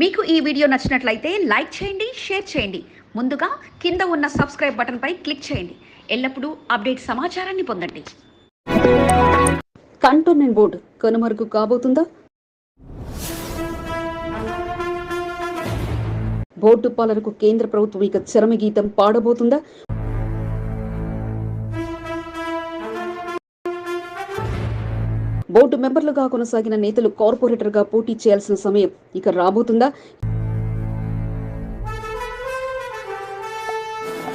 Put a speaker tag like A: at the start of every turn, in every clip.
A: మీకు ఈ వీడియో నచ్చినట్లయితే లైక్ చేయండి షేర్ చేయండి. ముందుగా కింద ఉన్న సబ్స్క్రైబ్ బటన్పై క్లిక్ చేయండి. ఎల్లప్పుడూ అప్డేట్ సమాచారాన్ని పొందండి.
B: కంటోన్మెంట్ బోర్డు కనుమరుగు కాబోతుందా? బోర్డు పాలనకు కేంద్ర ప్రభుత్వం ఇక చరమగీతం పాడబోతుందా? బోర్డు మెంబర్లుగా కొనసాగిన నేతలు కార్పొరేటర్గా పోటీ చేయాల్సిన సమయం ఇక రాబోతుందా?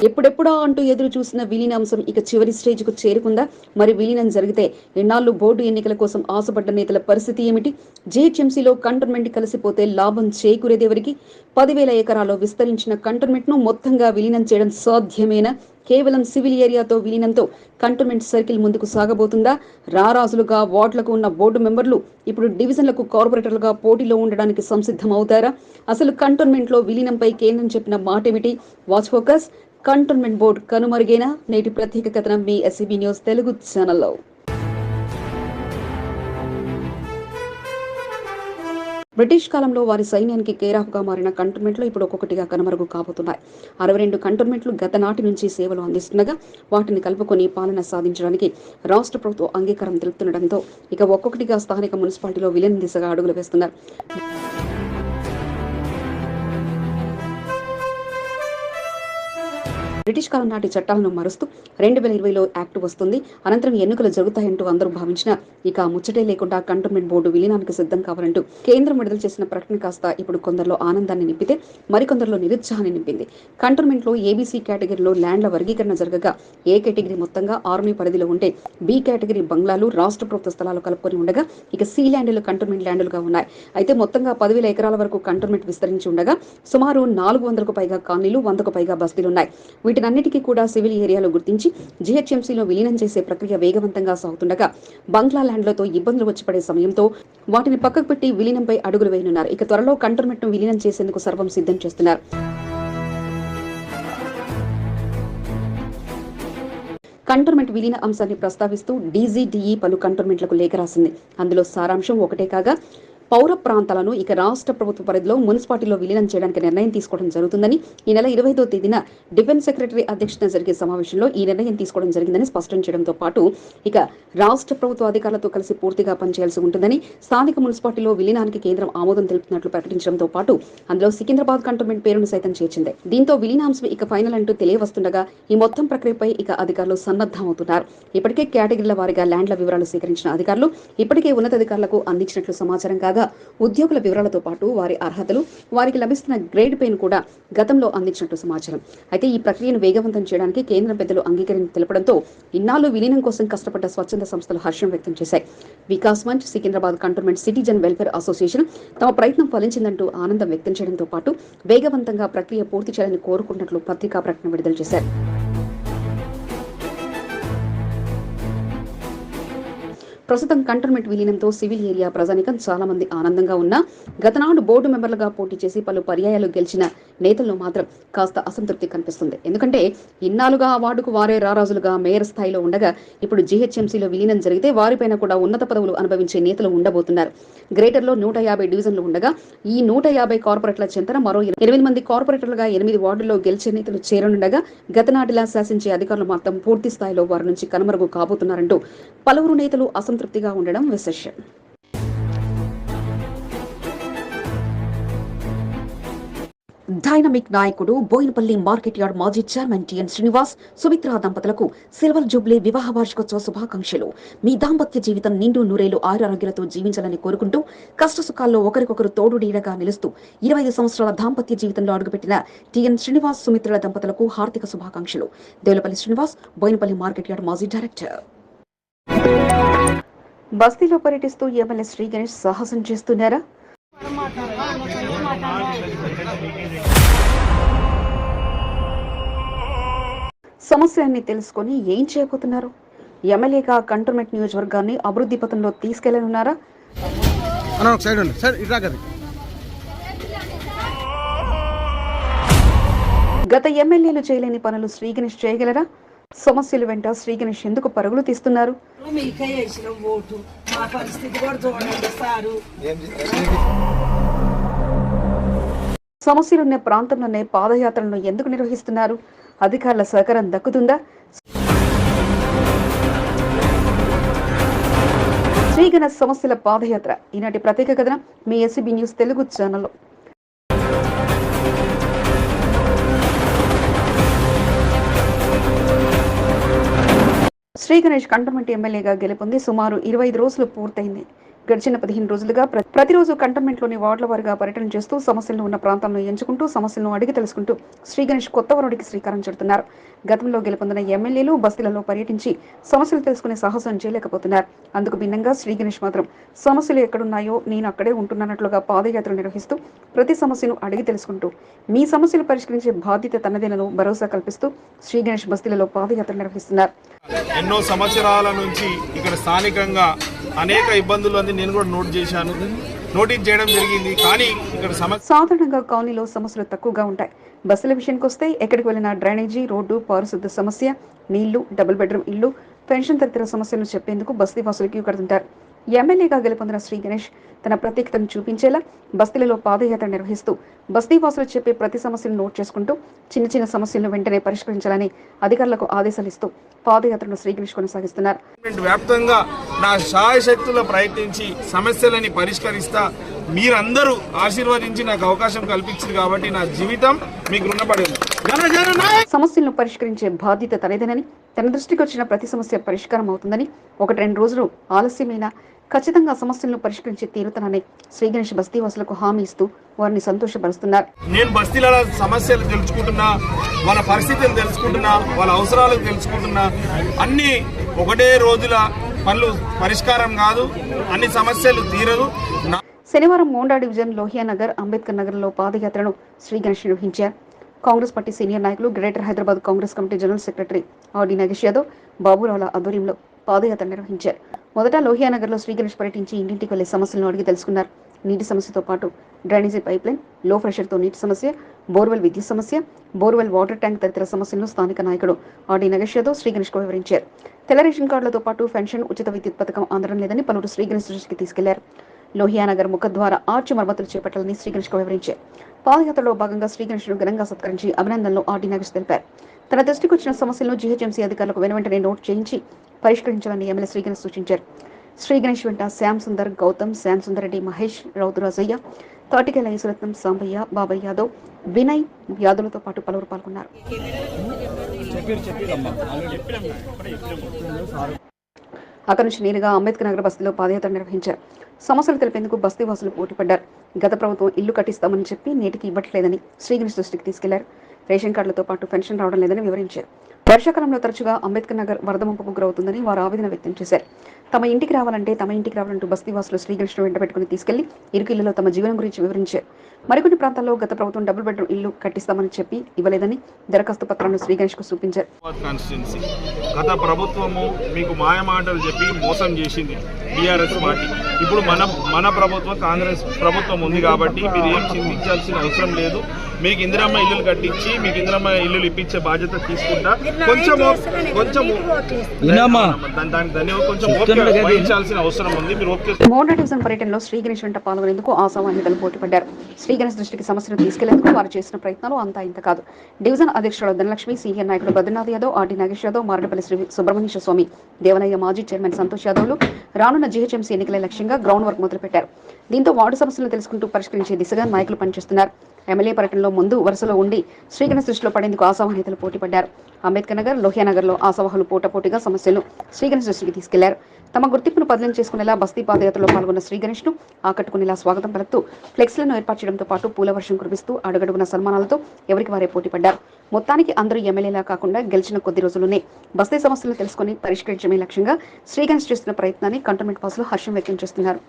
B: ఎప్పుడెప్పుడా అంటూ ఎదురు చూసిన విలీన అంశం ఇక చివరి స్టేజ్కు చేరుకుందా? మరి విలీనం జరిగితే ఎన్నాళ్ళు బోర్డు ఎన్నికల కోసం ఆశపడ్డ నేతల పరిస్థితి ఏమిటి? జీహెచ్ఎంసీలో కంటోన్మెంట్ కలిసిపోతే లాభం చేకూరేదేవరికి? పదివేల ఎకరాల్లో విస్తరించిన కంటోన్మెంట్ను మొత్తంగా విలీనం చేయడం సాధ్యమేనా? కేవలం సివిల్ ఏరియాతో విలీనంతో కంటోన్మెంట్ సర్కిల్ ముందుకు సాగబోతుందా? రారాజులుగా వార్డులకు ఉన్న బోర్డు మెంబర్లు ఇప్పుడు డివిజన్లకు కార్పొరేటర్లుగా పోటీలో ఉండడానికి సంసిద్ధమవుతారా? అసలు కంటోన్మెంట్లో విలీనంపై కేంద్రం చెప్పిన మాట ఏమిటి వాచ్ ఫోకస్? కంటోన్మెంట్ బోర్డు కనుమరుగైన నేటి ప్రత్యేక కథనం మీ ఎస్సీబీ న్యూస్ తెలుగు ఛానల్లో. బ్రిటిష్ కాలంలో వారి సైన్యానికి కేరాఫ్గా మారిన కంటోన్మెంట్లు ఇప్పుడు ఒక్కొక్కటిగా కనుమరుగు కాబోతున్నాయి. అరవై రెండు కంటోన్మెంట్లు గత నాటి నుంచి సేవలు అందిస్తుండగా వాటిని కలుపుకొని పాలన సాధించడానికి రాష్ట్ర ప్రభుత్వం అంగీకారం తెలుపుతుండటంతో ఇక ఒక్కొక్కటిగా స్థానిక మున్సిపాలిటీలో విలీన దిశగా అడుగులు వేస్తున్నారు. బ్రిటిష్ కాలం నాటి చట్టాలను మరుస్తూ రెండు వేల ఇరవైలో యాక్ట్ వస్తుంది. అనంతరం ఎన్నికలు జరుగుతాయంటూ అందరూ భావించిన ఇక ముచ్చటే లేకుండా కంటోన్మెంట్ బోర్డు విలీనానికి సిద్ధం కావాలంటూ కేంద్రం విడుదల చేసిన ప్రకటన కాస్త ఇప్పుడు కొందరిలో ఆనందాన్ని నింపితే మరికొందరిలో నిరుత్సాహాన్ని నింపింది. కంటోన్మెంట్లో ఏబీసీ కేటగిరీలో ల్యాండ్ల వర్గీకరణ జరగగా ఏ కేటగిరీ మొత్తంగా ఆర్మీ పరిధిలో ఉంటే బి కేటగిరీ బంగ్లాలు రాష్ట్ర ప్రభుత్వ స్థలాలు కలుపుకొని ఉండగా ఇక సి ల్యాండ్లు కంటోన్మెంట్ ల్యాండ్లుగా ఉన్నాయి. అయితే మొత్తంగా పదివేల ఎకరాల వరకు కంటోన్మెంట్ విస్తరించి ఉండగా సుమారు నాలుగు వందలకు పైగా కాలనీలు వందకు పైగా బస్తీలున్నాయి. వీటినన్నిటికీ కూడా సివిల్ ఏరియాలో గుర్తించి జీహెచ్ఎంసీలో విలీనం చేసే ప్రక్రియ వేగవంతంగా సాగుతుండగా బంగ్లా ల్యాండ్లతో ఇబ్బందులు వచ్చి పడే సమయంతో వాటిని పక్కకు పెట్టి విలీనంపై అడుగులు వేయనున్నారు. ఇక త్వరలో కంటోన్మెంట్ విలీనం చేసేందుకు సర్వం సిద్ధం చేస్తున్నారు. కంటోన్మెంట్ విలీన అంశాన్ని ప్రస్తావిస్తూ డీజీడీఈ పలు కంటోన్మెంట్లకు లేఖ రాసింది. అందులో సారాంశం ఒకటే కాగా పౌర ప్రాంతాలను ఇక రాష్ట్ర ప్రభుత్వ పరిధిలో మున్సిపాలిటీలో విలీనం చేయడానికి నిర్ణయం తీసుకోవడం జరుగుతుందని ఈ నెల ఇరవైదో తేదీన డిఫెన్స్ సెక్రటరీ అధ్యక్షతన జరిగే సమావేశంలో ఈ నిర్ణయం తీసుకోవడం జరిగిందని స్పష్టం చేయడంతో పాటు ఇక రాష్ట్ర ప్రభుత్వ అధికారులతో కలిసి పూర్తిగా పనిచేయాల్సి ఉంటుందని స్థానిక మున్సిపాలిటీలో విలీనానికి కేంద్రం ఆమోదం తెలుపుతున్నట్లు ప్రకటించడంతో పాటు అందులో సికింద్రాబాద్ కంటోన్మెంట్ పేరును సైతం చేర్చింది. దీంతో విలీనాంశం ఇక ఫైనల్ అంటూ తెలియవస్తుండగా ఈ మొత్తం ప్రక్రియపై ఇక అధికారులు సన్నద్ధమవుతున్నారు. ఇప్పటికే కేటగిరీల వారీగా ల్యాండ్ల వివరాలు సేకరించిన అధికారులు ఇప్పటికే ఉన్నతాధికారులకు అందించినట్లు సమాచారం కాగా ఉద్యోగుల వివరాలతో పాటు వారి అర్హతలు వారికి లభిస్తున్న గ్రేడ్ పేను కూడా గతంలో అందించినట్లు సమాచారం. అయితే ఈ ప్రక్రియను వేగవంతం చేయడానికి కేంద్రం పెద్దలు అంగీకరణ తెలపడంతో ఇన్నాళ్ళు విలీనం కోసం కష్టపడ్డ స్వచ్ఛంద సంస్థలు హర్షం వ్యక్తం చేశాయి. Vikas Manch Secunderabad cantonment citizen welfare association తమ ప్రయత్నం ఫలించిందంటూ ఆనందం వ్యక్తం చేయడంతో పాటు వేగవంతంగా ప్రక్రియ పూర్తి చేయాలని కోరుకుంటున్నట్లు పత్రికా ప్రకటన విడుదల చేశారు. ప్రస్తుతం కంటోన్మెంట్ విలీనంతో సివిల్ ఏరియా ప్రజానికం చాలా మంది ఆనందంగా ఉన్నా గతనాడు బోర్డు మెంబర్లుగా పోటీ చేసి పలు పర్యాయాలు గెలిచిన నేతల్లో మాత్రం కాస్త అసంతృప్తి కనిపిస్తుంది. ఎందుకంటే ఇన్నాళ్ళుగా ఆ వార్డుకు వారే రారాజులుగా మేయర్ స్థాయిలో ఉండగా ఇప్పుడు జీహెచ్ఎంసీలో విలీనం జరిగితే వారిపైన కూడా ఉన్నత పదవులు అనుభవించే నేతలు ఉండబోతున్నారు. గ్రేటర్లో నూట యాభై డివిజన్లు ఉండగా ఈ నూట యాభై కార్పొరేట్ల చెంతన మరో ఎనిమిది మంది కార్పొరేటర్లుగా ఎనిమిది వార్డుల్లో గెలిచే నేతలు చేరనుండగా గతనాటిలా శాసించే అధికారులు మాత్రం పూర్తి స్థాయిలో వారి నుంచి కనుమరుగు కాబోతున్నారంటూ పలువురు నేతలు సంతృప్తిగా ఉండడం విశేషం. డైనమిక్ నాయకుడు బోయినపల్లి మార్కెట్ యార్డ్ మాజీ చైర్మన్ టిఎన్ శ్రీనివాస్ సుమిత్ర దంపతులకు సిల్వర్ జూబ్లీ వివాహ వార్షికోత్సవ శుభాకాంక్షలు. మీ దాంపత్య జీవితం నిండు నూరేలు ఆయురారోగ్యాలతో జీవించాలని కోరుకుంటూ కష్ట సుఖాల్లో ఒకరికొకరు తోడు నీడగా నిలుస్తూ ఇరవై ఐదు సంవత్సరాల దాంపత్య జీవితంలో అడుగుపెట్టిన టిఎన్ శ్రీనివాస్ సుమిత్రల దంపతులకు హార్దిక శుభాకాంక్షలు. దేవులపల్లి శ్రీనివాస్ బోయినపల్లి మార్కెట్ యార్డ్ మాజీ డైరెక్టర్. బస్తీలో పర్యటిస్తూ ఎమ్మెల్యే శ్రీ గణేష్ సాహసం చేస్తున్నారా? సమస్యలన్నీ తెలుసుకొని ఏం చేయబోతున్నారు? ఎమ్మెల్యేగా కంటోన్మెంట్ నియోజకవర్గాన్ని అభివృద్ధి పథంలో
C: తీసుకెళ్ళనున్నారా?
B: గత ఎమ్మెల్యేలు చేయలేని పనులు శ్రీ గణేష్ చేయగలరా? సమస్యలు వెంట శ్రీ గణేష్ ఎందుకు పరుగులు తీస్తున్నారు?
D: మీకే వేసిన ఓటు మా పరిస్థితి కూడా చూడండి సారు
B: సమస్యలున్న ప్రాంతంలోనే పాదయాత్రలను ఎందుకు నిర్వహిస్తున్నారు? అధికారుల సహకారం దక్కుతుందా? శ్రీగణ సమస్యల పాదయాత్ర. ఈనాటి ప్రత్యేక కథనం మీ ఎస్సీబీ న్యూస్ తెలుగు ఛానల్లో. శ్రీ గణేష్ కంటమంటి ఎమ్మెల్యేగా గెలుపొంది సుమారు ఇరవై ఐదు రోజులు పూర్తయింది. గడిచిన పదిహేను రోజులుగా ప్ర- ప్రతిరోజు కంటోన్మెంట్లోని వార్డుల వారిగా పర్యటన చేస్తూ సమస్యలు ఉన్న ప్రాంతాలను ఎంచుకుంటూ సమస్యలను అడిగి తెలుసుకుంటూ శ్రీ గణేష్ కొత్త వరుడికి శ్రీకారం చుడుతున్నారు. గతంలో గెలుపొందిన ఎమ్మెల్యేలు బస్తీలలో పర్యటించి సమస్యలు తెలుసుకునే సాహసం చేయలేకపోతున్నారు. అందుకు భిన్నంగా శ్రీ గణేష్ మాత్రం సమస్యలు ఎక్కడున్నాయో నేను అక్కడే ఉంటున్నట్లుగా పాదయాత్ర నిర్వహిస్తూ ప్రతి సమస్యను అడిగి తెలుసుకుంటూ మీ సమస్యలు పరిష్కరించే బాధ్యత తనదేనను భరోసా కల్పిస్తూ శ్రీ గణేష్ బస్తీలలో పాదయాత్ర నిర్వహిస్తున్నారు.
E: ఎన్నో సంవత్సరాల నుంచి ఇక్కడ స్థానికంగా అనేక ఇబ్బందులు నేను కూడా నోట్ చేశాను. నోటీస్ చేయడం జరిగింది. కానీ ఇక్కడ సమస్య
B: సాధారణంగా కాలనీలో సమస్యలు తక్కువగా ఉంటాయి. బస్సుల విషయానికి వస్తే ఎక్కడికి వెళ్ళినా డ్రైనేజీ రోడ్డు పారిశుద్ధ సమస్య నీళ్ళు డబుల్ బెడ్రూమ్ ఇల్లు పెన్షన్ తదితర సమస్యలను చెప్పేందుకు బస్తీ వాసులకి కడుతుంటారు. ఎమ్మెల్యేగా గెలుపొందిన శ్రీ గణేష్ తన ప్రత్యేకతను చూపించేలా బస్తీలలో పాదయాత్ర నిర్వహిస్తూ బస్తీ వాసులు చెప్పే ప్రతి సమస్యను నోట్ చేసుకుంటూ చిన్న చిన్న సమస్యలను వెంటనే పరిష్కరించాలని అధికారులకు ఆదేశాలు ఇస్తూ పాదయాత్రను శ్రీ గణేష్ కొనసాగిస్తున్నారు.
E: వ్యాప్తంగా నా శాయశక్తుల ప్రయత్నించి సమస్యలని పరిష్కరిస్తా మీరందరూ ఆశీర్వదించి నాకు అవకాశం కల్పించింది కాబట్టి నా జీవితం మీకు రుణపడి ఉంది
B: సమస్యలను పరిష్కరించే బాధ్యత తనదేనని తన దృష్టికి వచ్చిన ప్రతి సమస్య పరిష్కారం అవుతుందని ఒకటి రెండు రోజులు ఆలస్యమైన ఖచ్చితంగా సమస్యలను పరిష్కరించి తీరుతానని శ్రీ గణేష్ బస్తీవాసులకు హామీ ఇస్తూ వారిని సంతోషపరుస్తున్నారు.
E: నేను బస్తీల సమస్యలు తెలుసుకుంటున్నా వాళ్ళ పరిస్థితులు తెలుసుకుంటున్నా వాళ్ళ అవసరాలు తెలుసుకుంటున్నా. అన్ని ఒకటే రోజుల పనులు పరిష్కారం కాదు అన్ని సమస్యలు తీరదు.
B: శనివారం మోండా డివిజన్ లోహియా నగర్ అంబేద్కర్ నగర్లో పాదయాత్రను శ్రీ గణేష్ నిర్వహించారు. కాంగ్రెస్ పార్టీ సీనియర్ నాయకులు greater Hyderabad Congress committee general secretary RD Nagesh Yadav బాబురావుల ఆధ్వర్యంలో పాదయాత్ర నిర్వహించారు. మొదట లోహియా నగర్లో పర్యటించి ఇంటింటికి వెళ్ళే సమస్యలను అడిగి తెలుసుకున్నారు. నీటి సమస్యతో పాటు డ్రైనేజీ పైప్ లైన్లో ప్రెషర్తో నీటి సమస్య బోర్వెల్ విద్యుత్ సమస్య బోర్వెల్ వాటర్ ట్యాంక్ తదితర సమస్యలను స్థానిక నాయకుడు ఆర్డి నగేష్ యాదవ్ శ్రీగణేష్కు వివరించారు. తెల్ల రేషన్ కార్డులతో పాటు పెన్షన్ ఉచిత విద్యుత్ పథకం అందడం లేదని పలువురు శ్రీగణేష్ దృష్టికి తీసుకెళ్ళారు. లోహియానగర్ ముఖద్వార ఆర్చి మరమ్మతులు చేపట్టాలని శ్రీ వివరించారు. పాదయాత్రలో భాగంగా శ్రీ ఘనంగా సత్కరించి అభినందనలు ఆర్డీ నాగేష్ తెలిపారు. తన దృష్టికి వచ్చిన సమస్యలను జీహెచ్ఎంసీ అధికారులకు వెనువెంటనే నోట్ చేయించి పరిష్కరించాలని ఎమ్మెల్యే శ్రీగణేష్ సూచించారు. శ్రీ గణేష్ వెంట శ్యామ్ సుందర్ గౌతమ్ శ్యామ్ సుందర్ రెడ్డి మహేష్ రౌతురాజయ్య తాటికెల ఈశ్వరత్నం సాంబయ్య బాబాయ్ యాదవ్ వినయ్ యాదవ్లతో పాటు పలువురు పాల్గొన్నారు. అక్కడి నుంచి నేరుగా అంబేద్కర్ నగర్ బస్తీలో పాదయాత్ర నిర్వహించారు. సమస్యలు తెలిపేందుకు బస్తీ వాసులు పోటీపడ్డారు. గత ప్రభుత్వం ఇల్లు కట్టిస్తామని చెప్పి నేటికి ఇవ్వట్లేదని శ్రీగణేష్ దృష్టికి తీసుకెళ్ళారు. రేషన్ కార్డులతో పాటు పెన్షన్ రావడం లేదని వివరించారు. వర్షాకాలంలో తరచుగా అంబేద్కర్ నగర్ వరద ముంపుకు గురవుతుందని వారు ఆవేదన వ్యక్తం చేశారు. తమ ఇంటికి రావాలంటే తమ ఇంటికి రావాలంటూ బస్తీవాసులు శ్రీకృష్ణ వెంట పెట్టుకుని తీసుకెళ్ళి ఇరుకు ఇళ్ళలో తమ జీవనం గురించి వివరించారు. మరికొన్ని ప్రాంతాల్లో గత ప్రభుత్వం డబుల్ బెడ్రూమ్ ఇల్లు కట్టిస్తామని చెప్పి ఇవ్వలేదని దరఖాస్తు పత్రాలను శ్రీగణేష్కు చూపించారు
E: గత ప్రభుత్వము మీకు మాయమాటలు చెప్పి మోసం చేసింది బీఆర్ఎస్ పార్టీ. ఇప్పుడు మన మన ప్రభుత్వం కాంగ్రెస్ ప్రభుత్వం ఉంది కాబట్టి మీరు ఏం చింతించాల్సిన అవసరం లేదు. మీకు ఇందిరమ్మ ఇల్లులు కట్టించి మీకు ఇందిరమ్మ ఇల్లులు ఇప్పించే బాధ్యత తీసుకుంటా. కొంచెం ఓపిక వహించాల్సిన అవసరం ఉంది. మీరు ఓపిక
B: మోండా డివిజన్ పర్యటనలో శ్రీ గణేష్ వెంట పాల్గొనేందుకు ఆశావాహితలు పోటీపడ్డారు. శ్రీ గణేష్ దృష్టికి సమస్యను తీసుకెళ్ళేందుకు వారు చేసిన ప్రయత్నాలు అంతా ఇంత కాదు. డివిజన్ అధ్యక్షుడు ధనలక్ష్మి సీనియర్ నాయకుడు బద్రీనాథ్ యాదవ్ ఆర్డి నాగేష్ యాదవ్ మారడపల్లి శ్రీ సుబ్రహ్మణ్య స్వామి దేవనయ్య మాజీ చైర్మన్ సంతోష్ యాదవ్లు రానున్న జీహెచ్ఎంసీ ఎన్నికల లక్ష్యంగా గ్రౌండ్ వర్క్ మొదలుపెట్టారు. దీంతో వార్డు సమస్యలను తెలుసుకుంటూ పరిష్కరించే దిశగా నాయకులు పనిచేస్తున్నారు. ఎమ్మెల్యే పర్యటనలో ముందు వరుసలో ఉండి శ్రీగణేష్ దృష్టిలో పడేందుకు ఆశావాహితలు పోటీపడ్డారు. అంబేద్కర్ నగర్ లోహియానగర్లో ఆశావాహులు పోటాపోటీగా సమస్యలను శ్రీగణ దృష్టికి తీసుకెళ్ళారు. తమ గుర్తింపును బదిలీ చేసుకునేలా బస్తీ పాదయాత్రలో పాల్గొన్న శ్రీగణేష్ను ఆకట్టుకునేలా స్వాగతం పలుకుతూ ఫ్లెక్స్లను ఏర్పాటు చేయడంతో పాటు పూల వర్షం కురిపిస్తూ అడుగడుగున సన్మానాలతో ఎవరికి వారే పోటీపడ్డారు. మొత్తానికి అందరూ ఎమ్మెల్యేలా కాకుండా గెలిచిన కొద్ది రోజుల్లోనే బస్తీ సమస్యలను తెలుసుకుని పరిష్కరించడమే లక్ష్యంగా శ్రీగణేష్ చేస్తున్న ప్రయత్నాన్ని కంటోన్మెంట్ పాసులు హర్షం వ్యక్తం చేస్తున్నారు.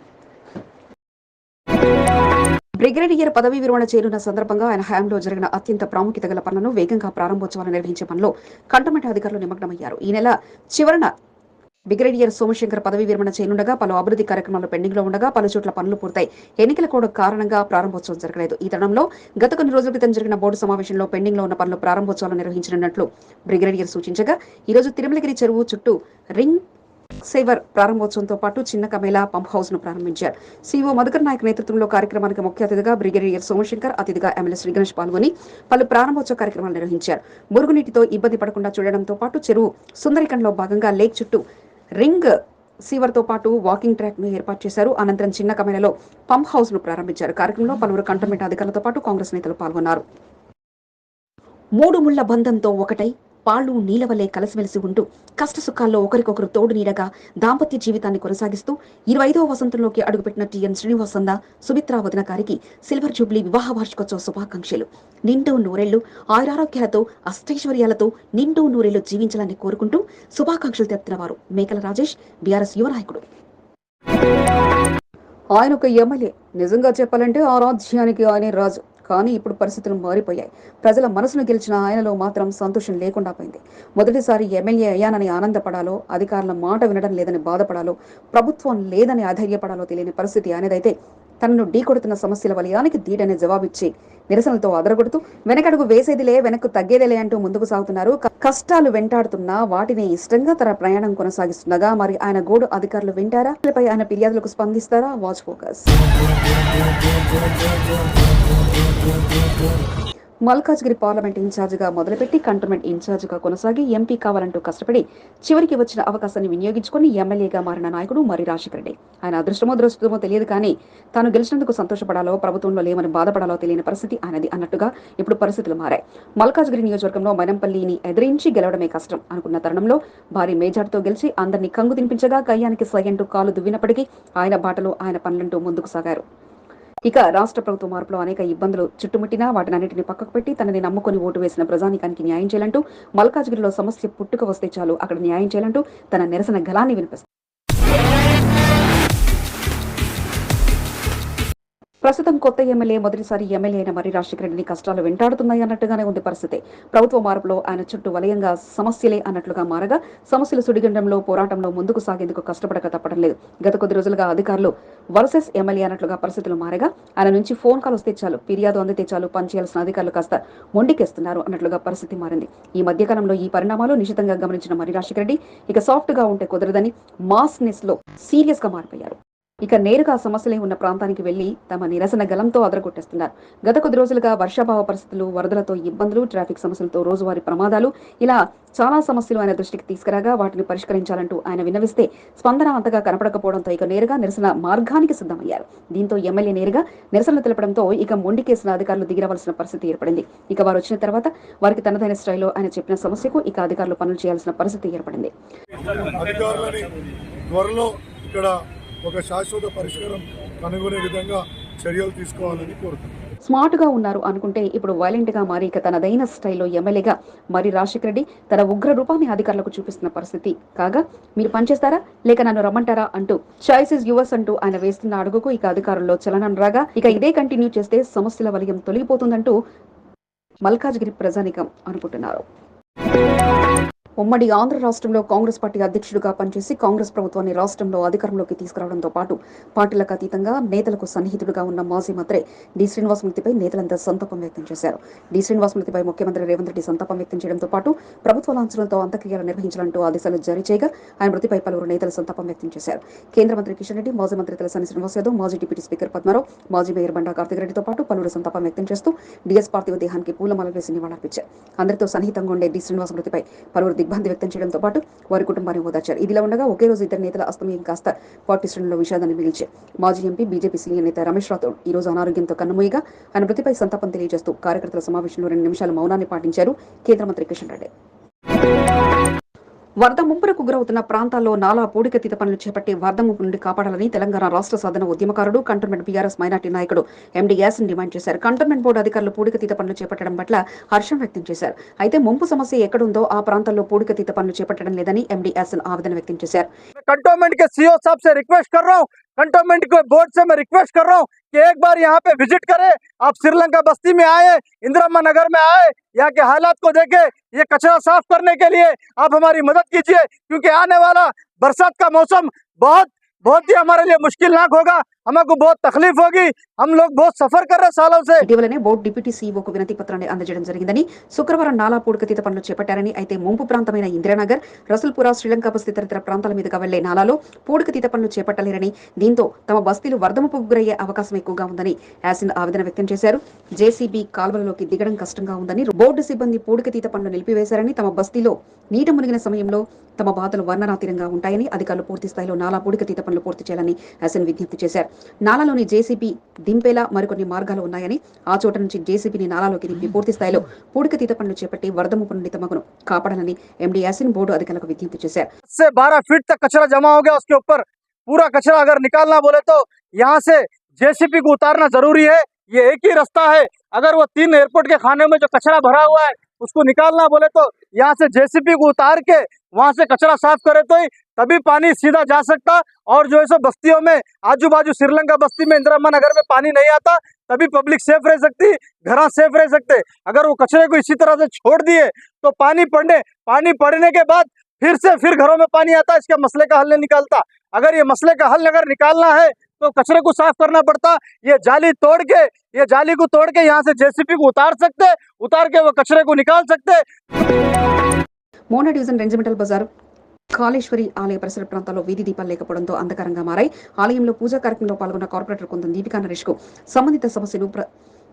B: బ్రిగేడియర్ పదవీ విరమణ చేరిన సందర్భంగా ఆయన హయాంలో జరిగిన అత్యంత ప్రాముఖ్యత గల పనులను వేగంగా ప్రారంభోత్సవాలు నిర్వహించే పనిలో కంటోన్మెంట్ అధికారులు నిమగ్నమయ్యారు. ఈ నెల చివరన బ్రిగేడియర్ సోమశంకర్ పదవి విరమణ చేయనుండగా పలు అభివృద్ధి కార్యక్రమాలు పెండింగ్లో ఉండగా పలు చోట్ల పనులు పూర్తయి. ఎన్నికల కూడా కారణంగా ప్రారంభోత్సవం జరగలేదు. ఈ తరుణంలో గత కొన్ని రోజుల క్రితం జరిగిన బోర్డు సమావేశంలో పెండింగ్లో ఉన్న పనులు ప్రారంభోత్సవాలు నిర్వహించనున్నట్లు బ్రిగేడియర్ సూచించగా ఈ రోజు తిరుమలగిరి చెరువు చుట్టూ రింగ్ సేవర్ ప్రారంభోత్సవంతో పాటు చిన్న కమేలా పంప్ హౌస్ను ప్రారంభించారు. సీఓ మధుకర్ నాయక్ నేతృత్వంలో కార్యక్రమానికి ముఖ్య అతిథిగా బ్రిగేడియర్ సోమశంకర్ అతిథిగా ఎమ్మెల్యే శ్రీ గణేష్ పాల్గొని పలు ప్రారంభోత్సవ కార్యక్రమాలు నిర్వహించారు. మురుగునీటితో ఇబ్బంది పడకుండా చూడడంతో పాటు చెరువు సుందరికంలో భాగంగా లేక్ చుట్టూ రింగ్ సీవర్తో పాటు వాకింగ్ ట్రాక్ను ఏర్పాటు చేశారు. అనంతరం చిన్న కమేలలో పంప్ హౌస్ను ప్రారంభించారు. కార్యక్రమంలో పలువురు కంటోన్మెంట్ అధికారులతో పాటు కాంగ్రెస్ నేతలు పాల్గొన్నారు. మూడు ముళ్ళ బంధంతో ఒకటై పాళ్ళు నీలవలే కలిసిమెలిసి ఉంటూ కష్ట సుఖాల్లో ఒకరికొకరు తోడు నీడగా దాంపత్య జీవితాన్ని కొనసాగిస్తూ ఇరవై ఐదవ వసంతంలోకి అడుగుపెట్టిన టిఎన్ శ్రీనివాసంద సుమిత్రా వదిన గారికి సిల్వర్ జూబ్లీ వివాహ వార్షికోత్సవ శుభాకాంక్షలు. నిండు నూరేళ్ళు ఆయురారోగ్యాలతో అష్టైశ్వర్యాలతో నిండు నూరేళ్ళు జీవించాలని కోరుకుంటూ శుభాకాంక్షలు తెలుపుతున్న వారు మేకల రాజేష్ బీఆర్ఎస్ యువ నాయకుడు. ఆయన ఒక ఎమ్మెల్యే. నిజంగా చెప్పాలంటే ఆ రాజ్యానికి ఆయనే రాజు. కానీ ఇప్పుడు పరిస్థితులు మారిపోయాయి. ప్రజల మనసును గెలిచిన ఆయనలో మాత్రం సంతోషం లేకుండా పోయింది. మొదటిసారి ఎమ్మెల్యే అయ్యానని ఆనందపడాలో అధికారుల మాట వినడం లేదని బాధపడాలో ప్రభుత్వం లేదని అధైర్యపడాలో తెలియని పరిస్థితి ఆయనదైతే తనను ఢీకొడుతున్న సమస్యల వలయానికి ధీటనే జవాబిచ్చి నిరసనలతో అదరగొడుతూ వెనకడుగు వేసేదిలే వెనక్కు తగ్గేదిలే అంటూ ముందుకు సాగుతున్నారు. కష్టాలు వెంటాడుతున్నా వాటిని ఇష్టంగా తన ప్రయాణం కొనసాగిస్తుండగా మరి ఆయన గోడు అధికారులు వింటారా? పై ఆయన ఫిర్యాదులకు స్పందిస్తారా? Watch focus. మల్కాజ్గిరి పార్లమెంట్ ఇన్ఛార్జిగా మొదలుపెట్టి కంటోన్మెంట్ ఇన్ఛార్జిగా కొనసాగి ఎంపీ కావాలంటూ కష్టపడి చివరికి వచ్చిన అవకాశాన్ని వినియోగించుకొని ఎమ్మెల్యేగా మారిన నాయకుడు మరి రాజశేఖర రెడ్డి. ఆయన అదృష్టమో దురదృష్టమో తెలియదు కానీ తాను గెలిచినందుకు సంతోషపడాలో ప్రభుత్వంలో లేమని బాధపడాలో తెలియని పరిస్థితి ఆయనది అన్నట్టుగా ఇప్పుడు పరిస్థితులు మారాయి. మల్కాజ్గిరి నియోజకవర్గంలో మైనంపల్లిని ఎదిరించి గెలవడమే కష్టం అనుకున్న తరుణంలో భారీ మేజార్తో గెలిచి అందరినీ కంగు తినిపించగా కయ్యానికి సయ్యంటూ కాలు దువ్వినప్పటికీ ఆయన బాటలో ఆయన పనులంటూ ముందుకు సాగారు. ఇక రాష్ట్ర ప్రభుత్వ మార్పులో అనేక ఇబ్బందులు చుట్టుముట్టినా వాటినన్నింటినీ పక్కకు పెట్టి తనని నమ్ముకొని ఓటు వేసిన ప్రజానికానికి న్యాయం చేయాలంటూ మల్కాజ్గిరిలో సమస్య పుట్టుక వస్తే చాలు. అక్కడ న్యాయం చేయాలంటూ తన నిరసన గలాన్ని వినిపిస్తారు ప్రస్తుతం కొత్త ఎమ్మెల్యే మొదటిసారి ఎమ్మెల్యే అయిన మరి రాజశేఖర రెడ్డిని కష్టాలు వెంటాడుతున్నాయి అన్నట్టుగానే ఉంది పరిస్థితి. ప్రభుత్వ మార్పులో ఆయన చుట్టూ వలయంగా సమస్యలే అన్నట్లుగా మారగా సమస్యలు సుడిగండంలో పోరాటంలో ముందుకు సాగేందుకు కష్టపడక తప్పడం లేదు. గత కొద్ది రోజులుగా అధికారులు వర్సెస్ ఎమ్మెల్యే అన్నట్లుగా పరిస్థితులు మారగా ఆయన నుంచి ఫోన్ కాల్ వస్తే చాలు ఫిర్యాదు అందితే చాలు పనిచేయాల్సిన అధికారులు కాస్త మొండికేస్తున్నారు అన్నట్లుగా పరిస్థితి మారింది. ఈ మధ్యకాలంలో ఈ పరిణామాలు నిశితంగా గమనించిన మరి రాజశేఖర రెడ్డి ఇక సాఫ్ట్గా ఉంటే కుదరదని మాస్నెస్లో సీరియస్గా మారిపోయారు. ఇక నేరుగా సమస్యలే ఉన్న ప్రాంతానికి వెళ్ళి తమ నిరసన గలంతో అదరగొట్టేస్తున్నారు. గత కొద్ది రోజులుగా వర్షాభావ పరిస్థితులు వరదలతో ఇబ్బందులు ట్రాఫిక్ సమస్యలతో రోజువారీ ప్రమాదాలు ఇలా చాలా సమస్యలు ఆయన దృష్టికి తీసుకురాగా వాటిని పరిష్కరించాలంటూ ఆయన విన్నవిస్తే స్పందన అంతగా కనపడకపోవడంతో ఇక నేరుగా నిరసన మార్గానికి సిద్ధమయ్యారు. దీంతో ఎమ్మెల్యే నేరుగా నిరసనలు తెలపడంతో ఇక మొండి కేసుల అధికారులు దిగిరవలసిన పరిస్థితి ఏర్పడింది. ఇక వారు వచ్చిన తర్వాత వారికి తనదైన స్థాయిలో ఆయన చెప్పిన సమస్యకు ఇక అధికారులు పనులు చేయాల్సిన పరిస్థితి ఏర్పడింది.
F: త్వరలో ఇక్కడ ఒక శాశ్వత పరిష్కారం కనుగొనే విధంగా చర్యలు తీసుకోవాలని కోరుతున్నాను.
B: స్మార్ట్గా ఉన్నారు అనుకుంటే ఇప్పుడు వైలెంట్గా మారి ఇక తనదైన స్టైల్లో ఎమ్మెల్యేగా మరి రాజశేఖర రెడ్డి తన ఉగ్ర రూపాన్ని అధికారులకు చూపిస్తున్న పరిస్థితి. కాగా మీరు పనిచేస్తారా? లేక నన్ను రమ్మంటారా? అంటూ చాయిస్ ఇస్ యువర్స్ అంటూ ఆయన వేస్తున్న అడుగుకు ఇక అధికారుల్లో చలనం రాగా ఇక ఇదే కంటిన్యూ చేస్తే సమస్యల వలయం తొలగిపోతుందంటూ మల్కాజ్గిరి ప్రజానికం అనుకుంటున్నారు. ఉమ్మడి ఆంధ్ర రాష్ట్రంలో కాంగ్రెస్ పార్టీ అధ్యక్షుడిగా పనిచేసి కాంగ్రెస్ ప్రభుత్వాన్ని రాష్ట్రంలో అధికారంలోకి తీసుకురావడంతో పాటు పార్టీలకు అతీతంగా నేతలకు సన్నిహితుడుగా ఉన్న మాజీ మంత్రి డి శ్రీనివాస్ మృతిపై నేతలంతా సంతాపం వ్యక్తం చేశారు. డి శ్రీనివాస్ మృతిపై ముఖ్యమంత్రి రేవంత్ రెడ్డి సంతాపం వ్యక్తం చేయడంతో పాటు ప్రభుత్వ లాంఛనంతో అంత్యక్రియలు నిర్వహించాలంటూ ఆదేశాలు జారీ చేయగా ఆయన మృతిపై పలువురు నేతలు సంతాపం వ్యక్తం చేశారు. కేంద్ర మంత్రి కిషన్ రెడ్డి మాజీ మంత్రి తలసాని శ్రీనివాస్ యాదవ్ మాజీ డిప్యూటీ స్పీకర్ పద్మారావు మాజీ మేయర్ బండా కార్తిక్ రెడ్డితో పాటు పలువురు సంతాపం వ్యక్తం చేస్తూ డిఎస్ పార్థివ దేహానికి పూలమాల వేసి నివాళులర్పించారు. అందరితో సన్నిహితంగా ఉండే డి శ్రీనివాస్ మృతిపై పలువురు దిగ్భ్రాంతి వ్యక్తం చేయడంతో పాటు వారి కుటుంబాన్ని ఓదార్చారు ఇదిలా ఉండగా ఒకే రోజు ఇద్దరు నేతల అస్తమయం కాస్త పార్టీ శ్రేణుల్లో విషాదాన్ని మిగిల్చారు మాజీ ఎంపీ బీజేపీ సీనియర్ నేత రమేష్ రాథోడ్ ఈ రోజు అనారోగ్యంతో కన్నుమూయగా ఆయన మృతిపై సంతాపం తెలియజేస్తూ కార్యకర్తల సమావేశంలో రెండు నిమిషాల మౌనాన్ని పాటించారు కేంద్ర మంత్రి కిషన్ రెడ్డి. వరద ముంపునకు గురవుతున్న ప్రాంతాల్లో నాలా పూడికతీత పనులు చేపట్టి వరద ముంపు నుండి కాపాడాలని తెలంగాణ రాష్ట్ర సాధన ఉద్యమకారుడు కంటోన్మెంట్ బీఆర్ఎస్ మైనార్టీ నాయకుడు ఎండీఎస్ డిమాండ్ చేశారు. కంటోన్మెంట్ బోర్డు అధికారులు పూడికతీత పనులు చేపట్టడం పట్ల హర్షం వ్యక్తం చేశారు. అయితే ముంపు సమస్య ఎక్కడుందో ఆ ప్రాంతాల్లో పూడికతీత పనులు చేపట్టడం లేదని ఎండీఎస్ ఆవేదన వ్యక్తం చేశారు.
G: कंटोनमेंट के बोर्ड से मैं रिक्वेस्ट कर रहा हूँ कि एक बार यहाँ पे विज़िट करें। आप श्रीलंका बस्ती में आए इंदिरामा नगर में आए, यहाँ के हालात को देखे, ये कचरा साफ़ करने के लिए आप हमारी मदद कीजिए, क्योंकि आने वाला बरसात का मौसम बहुत बहुत ही हमारे लिए मुश्किल नाक होगा। हमको बहुत तकलीफ होगी हम लोग बहुत सफर कर रहे हैं सालों से
B: ఇటీవలనే బోర్డు డిప్యూటీ సీఈఓకు వినతి పత్రాన్ని అందజేయడం జరిగిందని శుక్రవారం నాలా పూడికతీత పనులు చేపట్టారని అయితే ముంపు ప్రాంతమైన ఇందిరానగర్ రసూల్పుర శ్రీలంక బస్తీ తదితర ప్రాంతాల మీదుగా వెళ్లే నాలాలో పూడికతీత పనులు చేపట్టలేరని దీంతో తమ బస్తీలు వరదముపు గురయ్యే అవకాశం ఎక్కువగా ఉందని యాసిన్ ఆవేదన వ్యక్తం చేశారు జేసీబీ కాల్వలలోకి దిగడం కష్టంగా ఉందని బోర్డు సిబ్బంది పూడికతీత పనులు నిలిపివేశారని తమ బస్తీలో నీట మునిగిన సమయంలో తమ బాధలు వర్ణనాతీరంగా ఉంటాయని అధికారులు పూర్తి స్థాయిలో నాలా పూడికతీత పనులు పూర్తి చేయాలని యాసిన్ విజ్ఞప్తి చేశారు నాలాలోని జేసీబీ దింపేలా మరికొన్ని మార్గాలు ఉన్నాయని ఆ చోట నుంచి జేసీబీని నాలాలోకి దింపి పూర్తి స్థాయిలో పూడికతీత పనులు చేపట్టి వరద ముప్పు నుండి తమకు కాపాడాలని ఎండీ యాసిన్ బోర్డు అధికారులకు విజ్ఞప్తి చేశారు
G: से 12 फीट तक कचरा जमा हो गया उसके ऊपर पूरा कचरा अगर निकालना बोले तो यहाँ से जेसीपी को उतारना जरूरी है ये एक ही रास्ता है अगर वो तीन एयरपोर्ट के खाने में जो कचरा भरा हुआ है, उसको निकालना बोले तो यहाँ से जेसीपी को उतार के वहाँ से कचरा साफ़ करे तो ही तभी पानी सीधा जा सकता और जो है सो बस्तियों में आजू बाजू श्रीलंका बस्ती में इंदिरा नगर में पानी नहीं आता, तभी पब्लिक सेफ़ रह सकती, घर सेफ़ रह सकते। अगर वो कचरे को इसी तरह से छोड़ दिए तो पानी पड़ने पानी पड़ने के बाद फिर से फिर घरों में पानी आता इसका मसले का हल नहीं निकालता अगर ये मसले का हल अगर निकालना है तो कचरे को साफ करना पड़ता ये जाली तोड़ के ये जाली को तोड़ के यहाँ से जेसीपी को उतार सकते उतार के वो कचरे को निकाल सकते
B: మోనా డివిజన్ రెంజిమెంటల్ బజార్ కాళేశ్వరి ఆలయ పరిసర ప్రాంతాల్లో వీధి దీపాలు లేకపోవడంతో అంధకారంగా మారాయి ఆలయంలో పూజా కార్యక్రమంలో పాల్గొన్న కార్పొరేటర్ కొంత దీపికా నరేష్ కు సంబంధిత సమస్యలు ప్ర-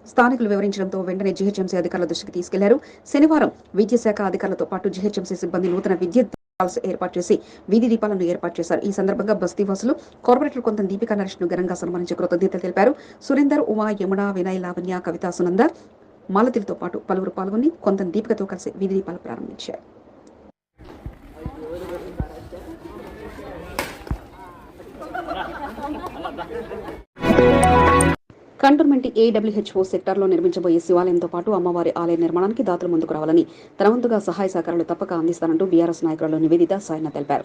B: స్థానికులు వివరించడంతో వెంటనే జీహెచ్ఎంసీ అధికారుల దృష్టికి తీసుకెళ్లారు శనివారం విద్యాశాఖ అధికారులతో పాటు జీహెచ్ఎంసీ సిబ్బంది నూతన విద్యుత్ బాల్స్ ఏర్పాటు చేసి వీధి దీపాలను ఏర్పాటు చేశారు. ఈ సందర్భంగా బస్తీ వాసులు కార్పొరేటర్ కొంత దీపికా నరేష్ను ఘనంగా సన్మానించి కృతజ్ఞతలు తెలిపారు. సురేందర్ ఉమా యమున వినయ్ లావణ్య కవిత సునంద మాలతిలతో పాటు పలువురు పాల్గొని కొంత దీపికతో కలిసి వీధి దీపాలు ప్రారంభించారు. కంటోన్మెంట్ ఏడబ్ల్యూహెచ్ఓ సెక్టార్లో నిర్మించబోయే శివాలయంతో పాటు అమ్మవారి ఆలయ నిర్మాణానికి దాతలు ముందుకు రావాలని తన వంతుగా సహాయ సహకారాలు తప్పక అందిస్తానంటూ బీఆర్ఎస్ నాయకురాలు నివేదిత సాయన తెలిపారు.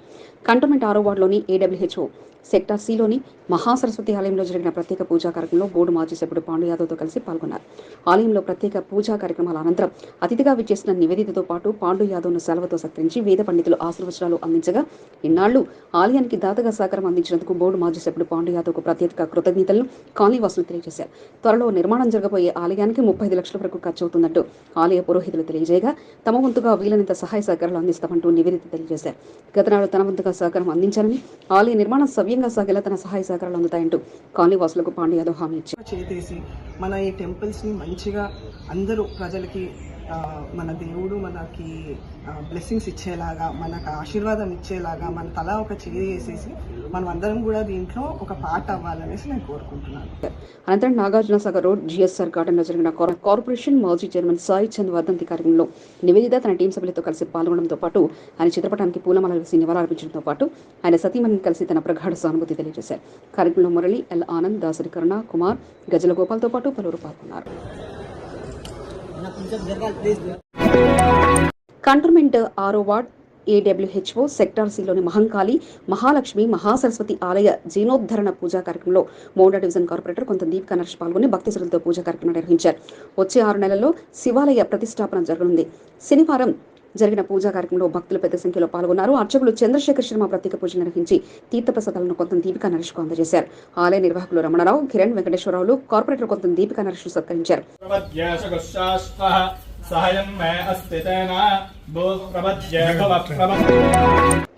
B: కంటోన్మెంట్ ఆరో వార్డులోని ఏడబ్ల్యూహెచ్ఓ సెక్టార్ సిలోని మహాసరస్వతి ఆలయంలో జరిగిన ప్రత్యేక పూజా కార్యక్రమంలో బోర్డు మాజీ సభ్యుడు పాండు యాదవ్తో కలిసి పాల్గొన్నారు. ఆలయంలో ప్రత్యేక పూజా కార్యక్రమాల అనంతరం అతిథిగా విచ్చేసిన నివేదితతో పాటు పాండు యాదవ్ను సెలవుతో సత్కరించి వేద పండితులు ఆశీర్వచనాలు అందించగా ఇన్నాళ్ళు ఆలయానికి దాతగా సహకారం అందించినందుకు బోర్డు మాజీ సభ్యుడు పాండు యాదవ్కు ప్రత్యేక కృతజ్ఞతలను కాలనీవాసులు తెలియజేశారు. త్వరలో నిర్మాణం జరగబోయే ఆలయానికి ముప్పై ఐదు లక్షల వరకు ఖర్చు అవుతున్నట్టు ఆలయ పురోహితులు తెలియజేయగా తమ వంతుగా వీలైనంత సహాయ సహకారాలు అందిస్తామంటూ నివేదిత తెలియజేశారు. గతనాడు తన వంతుగా సహకారం అందించాలని ఆలయ నిర్మాణం సవ్యంగా సాగేలా తన సహాయ సహకారాలు అందుతాయంటూ కాలనీవాసులకు పాండ్యాదవ్ హామీ ఇచ్చారు.
H: మన ఈ టెంపుల్స్ని మంచిగా అందరూ ప్రజలకి మన దేవుడు మనకి బ్లెస్సింగ్స్ ఇచ్చేలాగా మనకు ఆశీర్వాదం ఇచ్చేలాగా మన తల ఒక చేయి వేసేసి మనం అందరం కూడా దీంట్లో ఒక పార్ట్ అవ్వాలనేసి నేను కోరుకుంటున్నాను.
B: అనంతరం నాగార్జున సాగర్ రోడ్ జిఎస్ఆర్ గార్డెన్లో జరిగిన కార్పొరేషన్ మాజీ చైర్మన్ సాయి చంద్ వర్ధంతి కార్యక్రమంలో నివేదిత తన టీం సభ్యులతో కలిసి పాల్గొనడంతో పాటు ఆయన చిత్రపటానికి పూలమాల వేసి నివాళులర్పించడంతో పాటు ఆయన సతీమణిని కలిసి తన ప్రగాఢ సానుభూతి తెలియజేశారు. కార్యక్రమంలో మురళి ఎల్ ఆనంద్ దాసరి కరుణ కుమార్ గజల గోపాల్తో పాటు పలువురు పాల్గొన్నారు. కంటర్మెంట్ ఆరో వార్డ్ ఏడబ్ల్యూహెచ్ఓ సెక్టార్ సిలోని మహంకాళి మహాలక్ష్మి మహాసరస్వతి ఆలయ జీర్ణోద్ధరణ పూజా కార్యక్రమంలో మోండా డివిజన్ కార్పొరేటర్ కొంత దీప్ కనర్ష్ పాల్గొని భక్తి శ్రద్ధలతో పూజా కార్యక్రమం నిర్వహించారు. వచ్చే ఆరు నెలల్లో శివాలయ ప్రతిష్టాపన జరగనుంది. శనివారం జరిగిన పూజా కార్యక్రమంలో భక్తులు పెద్ద సంఖ్యలో పాల్గొన్నారు. అర్చకులు చంద్రశేఖర్ శర్మ ప్రత్యేక పూజ నిర్వహించి తీర్థప్రసాదాలను కొంత దీపికా నరేష్కు అందజేశారు. ఆలయ నిర్వాహకులు రమణరావు కిరణ్ వెంకటేశ్వరరావులు కార్పొరేటర్ కొంత దీపికా నరేష్ సత్కరించారు.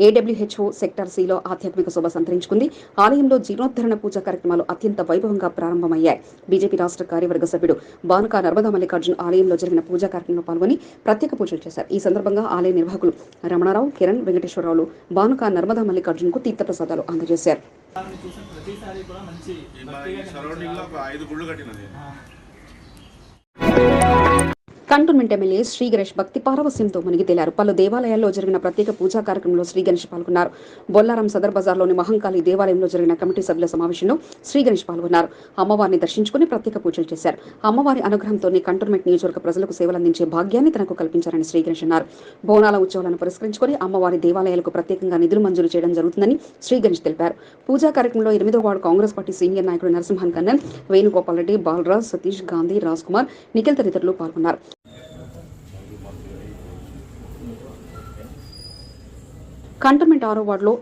B: ఏడబ్ల్యూహెచ్ఓ సెక్టర్ సిలో ఆధ్యాత్మిక శోభ సంతరించుకుంది. ఆలయంలో జీర్ణోద్దరణ పూజ కార్యక్రమాలు అత్యంత వైభవంగా ప్రారంభమయ్యాయి. బీజేపీ రాష్ట్ర కార్యవర్గ సభ్యుడు బానుక నర్మదా మల్లికార్జున్ ఆలయంలో జరిగిన పూజా కార్యక్రమంలో పాల్గొని ప్రత్యేక పూజలు చేశారు. ఈ సందర్భంగా ఆలయ నిర్వాహకులు రమణారావు కిరణ్ వెంకటేశ్వరరావులు బానుక నర్మదా మల్లికార్జున్కు తీర్థప్రసాదాలు అందజేశారు. కంటోన్మెంట్ ఎమ్మెల్యే శ్రీ గణేష్ భక్తి పారవస్యంతో మునిగి తేలారు పలు దేవాలయాల్లో జరిగిన ప్రత్యేక పూజా కార్యక్రమంలో శ్రీ గణేష్ పాల్గొన్నారు. బొల్లారం సదర్ బజార్లోని మహంకాళి దేవాలయంలో జరిగిన కమిటీ సభ్యుల సమావేశంలో శ్రీ గణేష్ పాల్గొన్నారు. అమ్మవారిని దర్శించుకుని ప్రత్యేక పూజలు చేశారు. అమ్మవారి అనుగ్రహంతోనే కంటోన్మెంట్ నియోజకవర్గ ప్రజలకు సేవలు అందించే భాగ్యాన్ని తనకు కల్పించారని శ్రీ గణేష్ అన్నారు. బోనాల ఉత్సవాలను పురస్కరించుకుని అమ్మవారి దేవాలయాలకు ప్రత్యేకంగా నిధులు మంజూరు చేయడం జరుగుతుందని శ్రీ గణేష్ తెలిపారు. పూజా కార్యక్రమంలో ఎనిమిదో వార్డు కాంగ్రెస్ పార్టీ సీనియర్ నాయకుడు నరసింహన్ కన్నన్ వేణుగోపాల్ రెడ్డి బాలరాజ్ సతీష్ గాంధీ రాజ్ కుమార్ నిఖిల్ తదితరులు పాల్గొన్నారు. కంటోన్మెంట్ ఆరో వార్డులో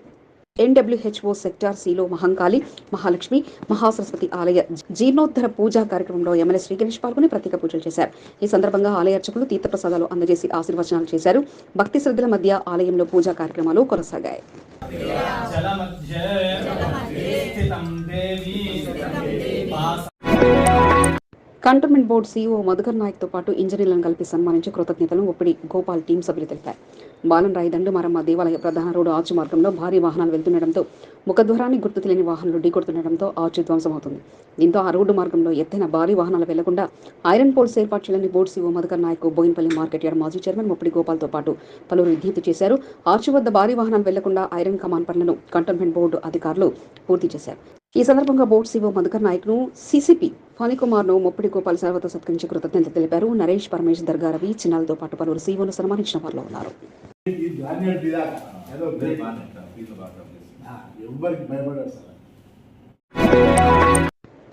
B: ఎన్డబ్ల్యూహెచ్ఓ సెక్టార్ సిలో మహంకాళి మహాలక్ష్మి మహాసరస్వతి ఆలయ జీర్ణోద్ధర పూజా కార్యక్రమంలో ఎమ్మెల్యే శ్రీ గణేష్ పాల్గొని ప్రత్యేక పూజలు చేశారు. ఈ సందర్భంగా ఆలయ అర్చకులు తీర్థప్రసాదాలు అందజేసి ఆశీర్వచనాలు చేశారు. భక్తి శ్రద్ధల మధ్య ఆలయంలో పూజా కార్యక్రమాలు కొనసాగాయి. కంటోన్మెంట్ బోర్డు సీఈఓ మధుకర్ నాయక్తో పాటు ఇంజనీర్లను కలిపి సన్మానించి కృతజ్ఞతలను ఒప్పిడి గోపాల్ టీం సభ్యులు తెలిపారు బాలన్ రాయి దండుమారమ్మ దేవాలయ ప్రధాన రోడ్డు ఆర్చి మార్గంలో భారీ వాహనాలు వెళ్తుండటంతో ముఖద్వారాన్ని గుర్తు తెలియని వాహనాలు ఢీకొడుతుండటంతో ఆర్చి ధ్వంసమవుతుంది దీంతో ఆ రోడ్డు మార్గంలో ఎత్తైన భారీ వాహనాలు వెళ్ళకుండా ఐరన్ పోల్స్ ఏర్పాటు చేయాలని board CO Madhukar Nayak Boinapalli market yard మాజీ చైర్మన్ ముప్పిడి గోపాల్తో పాటు పలువురు విజ్ఞప్తి చేశారు. ఆర్చి వద్ద భారీ వాహనాలు వెళ్ళకుండా ఐరన్ కమాన్ పనులను కంటోన్మెంట్ బోర్డు అధికారులు పూర్తి చేశారు. ఈ సందర్భంగా బోర్డు సీఓ మధుకర్ నాయక్ను సిసిపి ఫణికుమార్ను ముప్పిడి గోపాల్ సర్వత సత్కరించి కృతజ్ఞతలు తెలిపారు. నరేష్ పరమేష్ దర్గా రవి చిన్నాలతో పాటు పలువురు సీఓను సన్మానించిన వారిలో ఉన్నారు.
F: ఎవరికి భయపడారు సార్.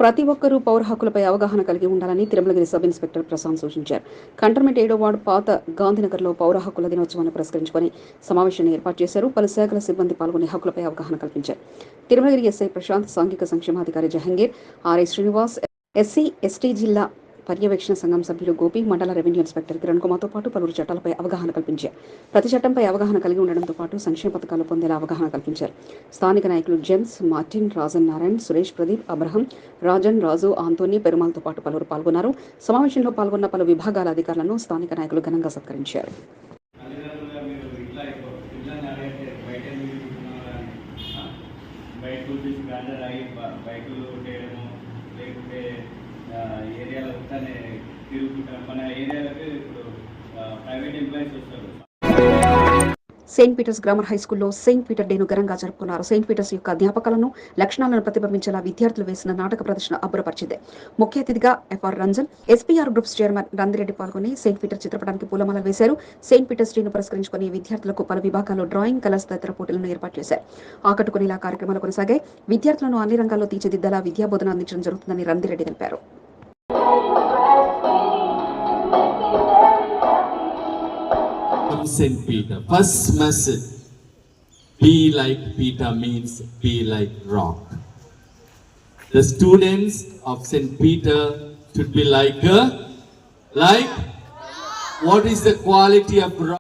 B: ప్రతి ఒక్కరూ పౌర హక్కులపై అవగాహన కలిగి ఉండాలని తిరుమలగిరి సబ్ ఇన్స్పెక్టర్ ప్రశాంత్ సూచించారు. కంటర్మెంట్ ఏడో వార్డు పాత గాంధీనగర్లో పౌర హక్కుల దినోత్సవాన్ని పురస్కరించుకొని సమావేశాన్ని ఏర్పాటు చేశారు. పలు శాఖల సిబ్బంది పాల్గొని హక్కులపై అవగాహన కల్పించారు. తిరుమలగిరి ఎస్ఐ ప్రశాంత్ సాంఘిక సంక్షేమాధికారి Jahangir RI Srinivas SC ST జిల్లా పర్యవేక్షణ సంఘం సభ్యులు గోపి మండల రెవెన్యూ ఇన్స్పెక్టర్ కిరణ్ కుమార్తో పాటు పలువురు చట్టాలపై అవగాహన కల్పించారు. ప్రతి చట్టంపై అవగాహన కలిగి ఉండడంతో పాటు సంక్షేమ పథకాలు పొందేలా అవగాహన కల్పించారు. స్థానిక నాయకులు James Martin Rajan Narayan Suresh Pradeep Abraham Rajan Raju Anthony పెరుమాల్తో పాటు పలువురు పాల్గొన్నారు. సమావేశంలో పాల్గొన్న పలు విభాగాల అధికారులను స్థానిక నాయకులు ఘనంగా సత్కరించారు.
I: మన ఇప్పుడు ప్రైవేట్ ఎంప్లాయీస్ వస్తారు.
B: సెయింట్ పీటర్స్ గ్రామర్ హై స్కూల్లో సెయింట్ పీటర్ డేను ఘనంగా జరుపుకున్నారు. సెయింట్ పీటర్స్ యొక్క జ్ఞాపకాలను లక్షణాలను ప్రతిబింబించేలా విద్యార్థులు వేసిన నాటక ప్రదర్శన అబ్బురపరిచింది. ముఖ్య అతిథిగా FR Ranjan SPR groups chairman Nandireddy పాల్గొని సెయింట్ పీటర్ చిత్రపటానికి పూలమాల వేశారు. సెయింట్ పీటర్స్ డేను పురస్కరించుకుని విద్యార్థులకు పలు విభాగాల్లో డ్రాయింగ్ కలర్స్ తదితర పోటీలను ఏర్పాటు చేశారు. ఆకట్టుకునేలా కార్యక్రమాలు కొనసాగాయి. విద్యార్థులను అన్ని రంగాల్లో తీర్చిదిద్దేలా విద్యాబోధన అందించడం జరుగుతుందని రందిరెడ్డి తెలిపారు.
J: From St. Peter. First message be like Peter means be like rock. The students of St. Peter should be like a like what is the quality of rock?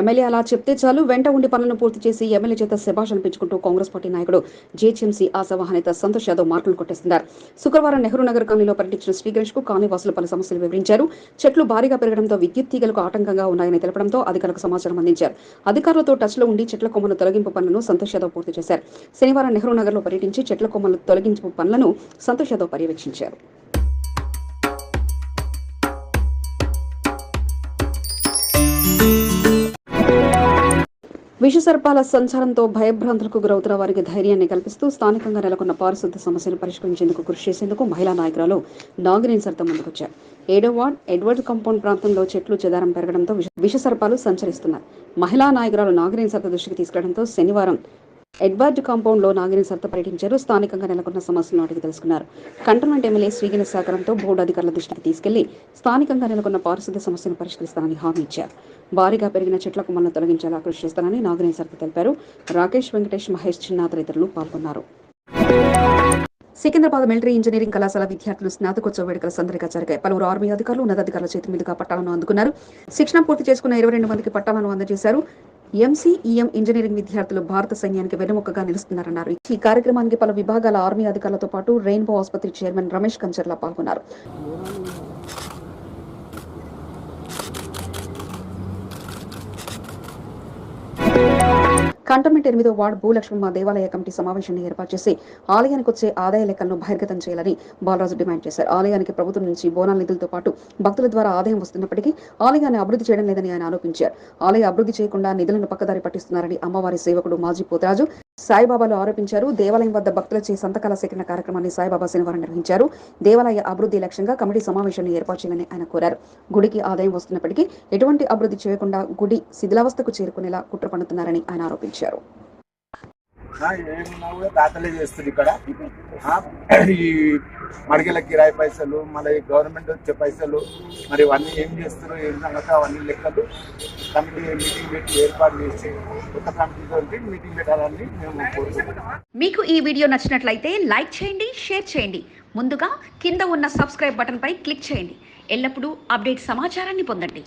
B: MLA అలా చెప్తే చాలు. వెంట ఉండి పనులను పూర్తి చేసి ఎమ్మెల్యే చేత శభాష్ అనిపించుకుంటూ కాంగ్రెస్ పార్టీ నాయకుడు జేహెచ్ఎంసీ ఆశావాహనేత సంతోష్ యాదవ్ మార్కులు కొట్టేస్తున్నారు. శుక్రవారం నెహ్రూ నగర్ కాలనీలో పర్యటించిన శ్రీగణేష్కు కాలనీ వాసులు పలు సమస్యలు వివరించారు. చెట్లు భారీగా పెరగడంతో విద్యుత్ తీగలకు ఆటంకంగా ఉన్నాయని తెలపడంతో అధికారులకు సమాచారం అందించారు. అధికారులతో టచ్లో ఉండి చెట్ల కొమ్మల తొలగింపు పనులను సంతోష్ యాదవ్ పూర్తి చేశారు. శనివారం నెహ్రూ నగర్లో పర్యటించి చెట్ల కొమ్మల తొలగింపు పనులను సంతోష్ యాదవ్ పర్యవేక్షించారు. విషసర్పాల సంచారంతో భయభ్రాంతులకు గురవుతున్న వారికి ధైర్యాన్ని కల్పిస్తూ స్థానికంగా నెలకొన్న పారిశుద్ధ సమస్యను పరిష్కరించేందుకు కృషి చేసేందుకు మహిళా నాయకురాలు నాగినేని సర్త ముందుకొచ్చారు. ఏడో వార్డ్ ఎడ్వర్డ్ కాంపౌండ్ ప్రాంతంలో చెట్లు చెదారం పెరగడంతో విష- విషసర్పాలు సంచరిస్తున్నాయి. మహిళా నాయకురాలు నాగినేని సర్త దృష్టికి తీసుకెళ్ళడంతో శనివారం ఎడ్వర్డ్ కాంపౌండ్లో నాగినేని పర్యటించారు. స్థానికంగా నెలకొన్న సమస్యలను అడిగి తెలుసుకున్నారు. కంటోన్మెంట్ ఎమ్మెల్యే శ్రీగిరి సహకారంతో బోర్డు అధికారుల దృష్టికి తీసుకెళ్ళి స్థానికంగా నెలకొన్న పారిశుద్ధ్య సమస్యను పరిష్కరిస్తానని హామీ ఇచ్చారు. భారీగా పెరిగిన చెట్ల కొమ్మలను తొలగించేలా కృషి చేస్తానని నాగిని సరిత తెలిపారు. రాకేష్ వెంకటేష్ మహేష్ చిన్న తదితరులు పాల్గొన్నారు. సికింద్రాబాద్ మిలిటరీ ఇంజనీరింగ్ కళాశాల విద్యార్థులు స్నాతకోత్సవ వేడుకల సందడిగా జరిగాయి. పలువురు ఆర్మీ అధికారులు ఉన్నతాధికారుల చేతి మీదుగా పట్టాలను అందుకున్నారు. శిక్షణ పూర్తి చేసుకున్న ఇరవై రెండు మందికి పట్టాలను అందజేశారు. ఎంసీఈఎం ఇంజనీరింగ్ విద్యార్థులు భారత సైన్యానికి వెన్నెముకగా నిలుస్తున్నారన్నారు. ఈ కార్యక్రమానికి పలు విభాగాల ఆర్మీ అధికారులతో పాటు రెయిన్బో ఆసుపత్రి చైర్మన్ రమేష్ కంచర్ల పాల్గొన్నారు. కంటోన్మెంట్ ఎనిమిదో వార్డు భూలక్ష్మమ్మ దేవాలయ కమిటీ సమావేశాన్ని ఏర్పాటు చేసి ఆలయానికి వచ్చే ఆదాయ లెక్కలను బహిర్గతం చేయాలని బాలరాజు డిమాండ్ చేశారు. ఆలయానికి ప్రభుత్వం నుంచి బోనాల నిధులతో పాటు భక్తుల ద్వారా ఆదాయం వస్తున్నప్పటికీ ఆలయాన్ని అభివృద్ధి చేయడం లేదని ఆయన ఆరోపించారు. ఆలయ అభివృద్ధి చేయకుండా నిధులను పక్కదారి పట్టిస్తున్నారని అమ్మవారి సేవకుడు మాజీ పోతరాజు సాయిబాబాలు ఆరోపించారు. దేవాలయం వద్ద భక్తులచే సంతకాల సేకరణ కార్యక్రమాన్ని సాయిబాబా శనివారం నిర్వహించారు. దేవాలయ అభివృద్ధి లక్ష్యంగా కమిటీ సమావేశాన్ని ఏర్పాటు చేయాలని ఆయన కోరారు. గుడికి ఆదాయం వస్తున్నప్పటికీ ఎటువంటి అభివృద్ధి చేయకుండా గుడి శిథిలావస్థకు చేరుకునేలా కుట్ర పన్నుతున్నారని ఆయన ఆరోపించారు.
K: ఏమున్నా కూడా తాతలే చేస్తుంది ఇక్కడ. ఈ మడిగల కిరాయి పైసలు మళ్ళీ గవర్నమెంట్ వచ్చే పైసలు మరి ఇవన్నీ ఏం చేస్తారు ఏం సంగతి అవన్నీ లెక్కలు. కమిటీ మీటింగ్ పెట్టి ఏర్పాటు చేసి కొత్త కమిటీతో మీటింగ్ పెట్టాలని మేము కోరుకుంటున్నాం.
B: మీకు ఈ వీడియో నచ్చినట్లయితే లైక్ చేయండి షేర్ చేయండి. ముందుగా కింద ఉన్న సబ్స్క్రైబ్ బటన్పై క్లిక్ చేయండి. ఎల్లప్పుడూ అప్డేట్ సమాచారాన్ని పొందండి.